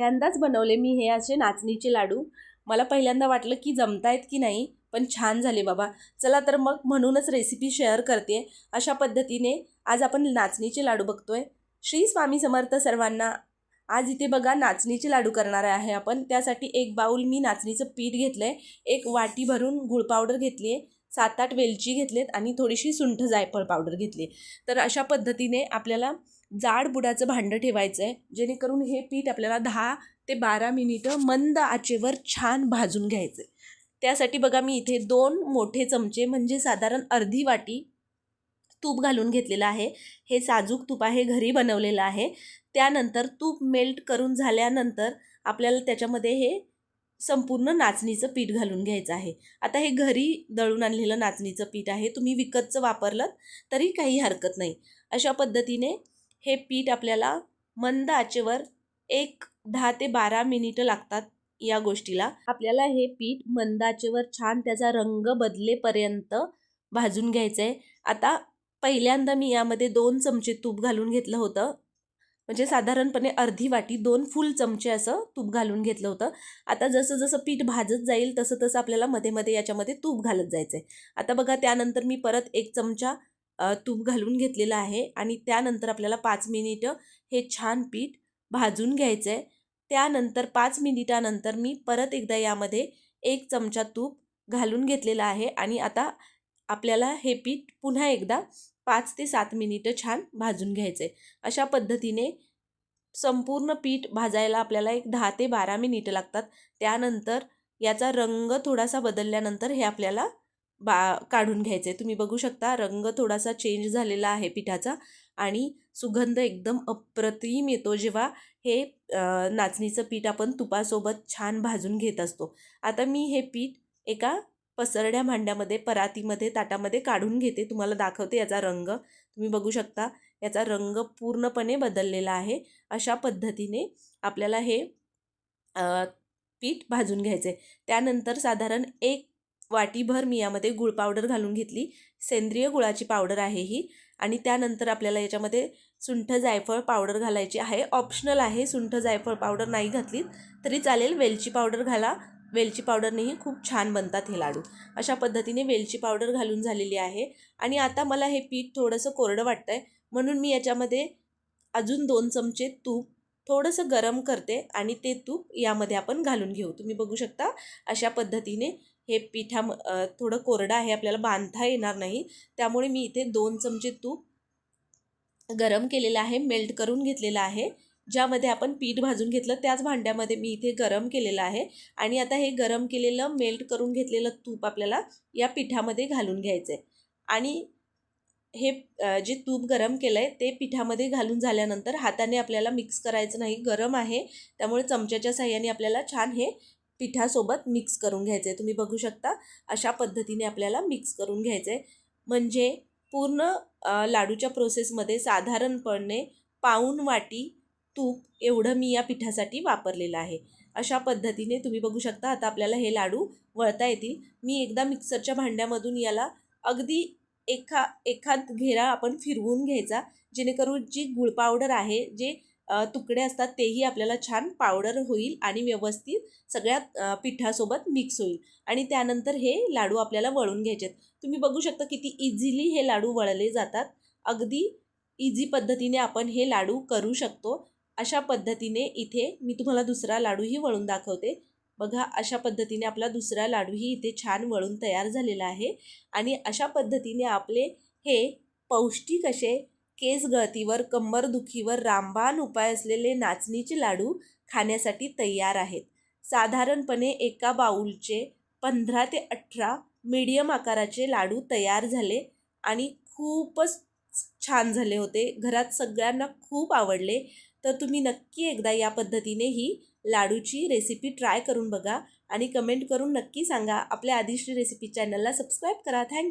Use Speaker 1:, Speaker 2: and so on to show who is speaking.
Speaker 1: पहिल्यांदाच बनवले मी हे असे नाचणीचे लाडू. मला पहिल्यांदा वाटलं की जमतायत की नाही पण छान झाले बाबा. चला तर मग म्हणूनच रेसिपी शेअर करते. अशा पद्धतीने आज आपण नाचणीचे लाडू बघतोय. श्री स्वामी समर्थ सर्वांना आज इथे बघा नाचणीचे लाडू करणार आहे आपण. त्यासाठी एक बाऊल मी नाचणीचं पीठ घेतलं आहे एक वाटी भरून गुळ पावडर घेतली आहे सात आठ वेलची घेतलेत आणि थोडीशी सुंठ जायफळ पावडर घेतली तर अशा पद्धतीने आपल्याला जाड बुडाचं भांडं ठेवायचं आहे जेणेकरून हे पीठ आपल्याला दहा ते बारा मिनिटं मंद आचेवर छान भाजून घ्यायचं आहे त्यासाठी बघा मी इथे दोन मोठे चमचे म्हणजे साधारण अर्धी वाटी तूप घालून घेतलेलं आहे. हे साजूक तूप आहे घरी बनवलेलं आहे. त्यानंतर तूप मेल्ट करून झाल्यानंतर आपल्याला त्याच्यामध्ये हे संपूर्ण नाचणीचं पीठ घालून घ्यायचं आहे. आता हे घरी दळून आणलेलं नाचणीचं पीठ आहे तुम्ही विकतचं वापरलं तरी काही हरकत नाही. अशा पद्धतीने हे पीठ आपल्याला मंद आचेवर एक दहा ते बारा मिनिटं लागतात या गोष्टीला. आपल्याला हे पीठ मंद आचेवर छान त्याचा रंग बदलेपर्यंत भाजून घ्यायचं आहे आता पहिल्यांदा मी यामध्ये दोन चमचे तूप घालून घेतलं होतं. म्हणजे साधारणपणे अर्धी वाटी दोन फुल चमचे असं तूप घालून घेतलं होतं. आता जसं जसं पीठ भाजत जाईल तसं तसं आपल्याला मध्ये मध्ये याच्यामध्ये तूप घालत जायचं आहे आता बघा त्यानंतर मी परत एक चमचा तूप घालून घेतलेलं आहे आणि त्यानंतर आपल्याला पाच मिनिटं हे छान पीठ भाजून घ्यायचं आहे त्यानंतर पाच मिनिटानंतर मी परत एकदा यामध्ये एक चमचा तूप घालून घेतलेला आहे आणि आता आपल्याला हे पीठ पुन्हा एकदा पाच ते सात मिनिटं छान भाजून घ्यायचं आहे अशा पद्धतीने संपूर्ण पीठ भाजायला आपल्याला एक दहा ते बारा मिनिटं लागतात. त्यानंतर याचा रंग थोडासा बदलल्यानंतर हे आपल्याला बा काढून घ्यायचे. तुम्ही बघू शकता रंग थोडासा चेंज झालेला आहे पिठाचा आणि सुगंध एकदम अप्रतिम येतो जेव्हा हे नाचणीचं पीठ आपण तुपासोबत छान भाजून घेत असतो. आता मी हे पीठ एका पसरड्या भांड्यामध्ये परातीमध्ये ताटामध्ये काढून घेते. तुम्हाला दाखवते याचा रंग. तुम्ही बघू शकता याचा रंग पूर्णपणे बदललेला आहे. अशा पद्धतीने आपल्याला हे पीठ भाजून घ्यायचे. त्यानंतर साधारण एक वाटीभर मी यामध्ये गुळ पावडर घालून घेतली. सेंद्रिय गुळाची पावडर आहे ही. आणि त्यानंतर आपल्याला याच्यामध्ये सुंठ जायफळ पावडर घालायची आहे. ऑप्शनल आहे सुंठ जायफळ पावडर नाही घातलीत. तरी चालेल वेलची पावडर घाला. वेलची पावडरनेही खूप छान बनतात हे लाडू. अशा पद्धतीने वेलची पावडर घालून झालेली आहे. आणि आता मला हे पीठ थोडंसं कोरडं वाटतं आहे म्हणून मी याच्यामध्ये अजून दोन चमचे तूप थोडंसं गरम करते. आणि ते तूप यामध्ये आपण घालून घेऊ. तुम्ही बघू शकता अशा पद्धतीने हे पिठा थोडं कोरडं आहे आपल्याला बांधता येणार नाही. त्यामुळे मी इथे दोन चमचे तूप गरम केलेलं आहे मेल्ट करून घेतलेलं आहे. ज्यामध्ये आपण पीठ भाजून घेतलं त्याच भांड्यामध्ये मी इथे गरम केलेलं आहे. आणि आता हे गरम केलेलं मेल्ट करून घेतलेलं तूप आपल्याला या पिठामध्ये घालून घ्यायचं आहे आणि हे जे तूप गरम केलं आहे ते पिठामध्ये घालून झाल्यानंतर हाताने आपल्याला मिक्स करायचं नाही गरम आहे. त्यामुळे चमच्याच्या साह्याने आपल्याला छान हे पिठासोबत मिक्स करून घ्यायचं आहे तुम्ही बघू शकता अशा पद्धतीने आपल्याला मिक्स करून घ्यायचं आहे म्हणजे पूर्ण लाडूच्या प्रोसेसमध्ये साधारणपणे पाऊण वाटी तूप एवढं मी या पिठासाठी वापरलेलं आहे. अशा पद्धतीने तुम्ही बघू शकता आता आपल्याला हे लाडू वळता येतील. मी एकदा मिक्सरच्या भांड्यामधून याला अगदी एखा एखाद घेरा आपण फिरवून घ्यायचा जेणेकरून जी गुळ पावडर आहे जे तुकडे असतात तेही आपल्याला छान पावडर होईल आणि व्यवस्थित सगळ्या पिठासोबत मिक्स होईल. आणि त्यानंतर हे लाडू आपल्याला वळून घ्यायचे तुम्ही बघू शकता किती इझिली हे लाडू वळले जातात. अगदी इझी पद्धतीने आपण हे लाडू करू शकतो. अशा पद्धतीने इथे मी तुम्हाला दुसरा लाडूही वळून दाखवते. बघा अशा पद्धतीने आपला दुसरा लाडूही इथे छान वळून तयार झालेला आहे. आणि अशा पद्धतीने आपले हे पौष्टिक असे केस गळतीवर कंबरदुखीवर रामबाण उपाय असलेले नाचणीचे लाडू खाण्यासाठी तयार आहेत. साधारणपणे एका बाऊलचे पंधरा ते अठरा मीडियम आकाराचे लाडू तयार झाले आणि खूपच छान झाले होते. घरात सगळ्यांना खूप आवडले. तर तुम्ही नक्की एकदा या पद्धतीने ही लाडूची रेसिपी ट्राय करून बघा आणि कमेंट करून नक्की सांगा. आपल्या आदिश्री रेसिपी चॅनलला सबस्क्राईब करा. Thank you